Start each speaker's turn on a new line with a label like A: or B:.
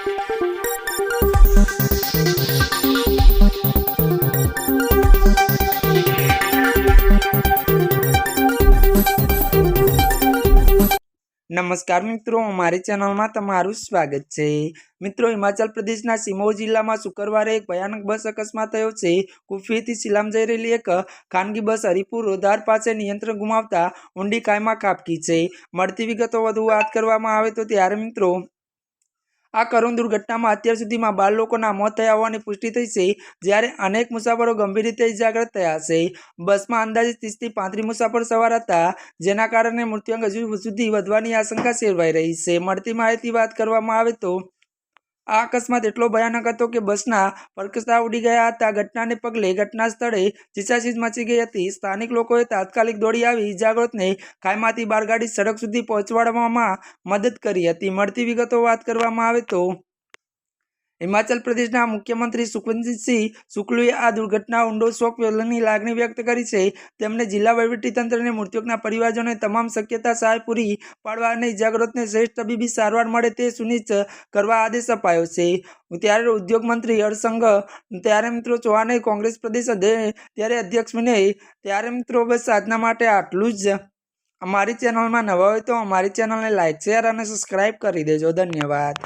A: નમસ્કાર મિત્રો અમારી ચેનલમાં તમારું સ્વાગત છે. મિત્રો, હિમાચલ પ્રદેશના સિમોર જિલ્લામાં શુક્રવારે એક ભયાનક બસ અકસ્માત થયો છે. કુફીથી શિલામ જઈ રહેલી એક ખાનગી બસ હરિપુર રોદાર પાસે નિયંત્રણ ગુમાવતા ઊંડી કાયમાં ખાબકી છે. મળતી વિગતો વધુ વાત કરવામાં આવે તો ત્યારે મિત્રો આ કરુણ દુર્ઘટનામાં અત્યાર સુધીમાં બાર લોકોના મોત થયા હોવાની પુષ્ટિ થઈ છે, જ્યારે અનેક મુસાફરો ગંભીર રીતે ઇજાગ્રસ્ત થયા છે. બસમાં અંદાજે ત્રીસથી પાંત્રીસ મુસાફર સવાર હતા, જેના કારણે મૃત્યુઆંક હજુ સુધી વધવાની આશંકા સેવાઈ રહી છે. મળતી માહિતી વાત કરવામાં આવે તો આ અકસ્માત એટલો ભયાનક હતો કે બસના પરકસા ઉડી ગયા હતા. ઘટનાને પગલે ઘટના સ્થળે ચીસાચીસ મચી ગઈ હતી. સ્થાનિક લોકોએ તાત્કાલિક દોડી આવી ઇજાગ્રસ્તને ખાઈમાંથી બારગાડી સડક સુધી પહોંચવાડવામાં મદદ કરી હતી. મળતી વિગતો વાત કરવામાં આવે તો હિમાચલ પ્રદેશના મુખ્યમંત્રી સુખવંતસિંહ શુક્લુએ આ દુર્ઘટના ઊંડો શોક વ્યક્તની લાગણી વ્યક્ત કરી છે. તેમણે જિલ્લા વહીવટીતંત્રને મૃતકના પરિવારજોને તમામ શક્યતા સહાય પૂરી પાડવા અને ઇજાગ્રસ્તને શ્રેષ્ઠ તબીબી સારવાર મળે તે સુનિશ્ચિત કરવા આદેશ અપાયો છે. ત્યારે ઉદ્યોગ મંત્રી હરસંઘ, ત્યારે મિત્રો ચૌહાણે કોંગ્રેસ પ્રદેશ ત્યારે અધ્યક્ષ બને. ત્યારે મિત્રો બસ આજના માટે આટલું જ. અમારી ચેનલમાં નવા હોય તો અમારી ચેનલને લાઇક શેર અને સબસ્ક્રાઈબ કરી દેજો. ધન્યવાદ.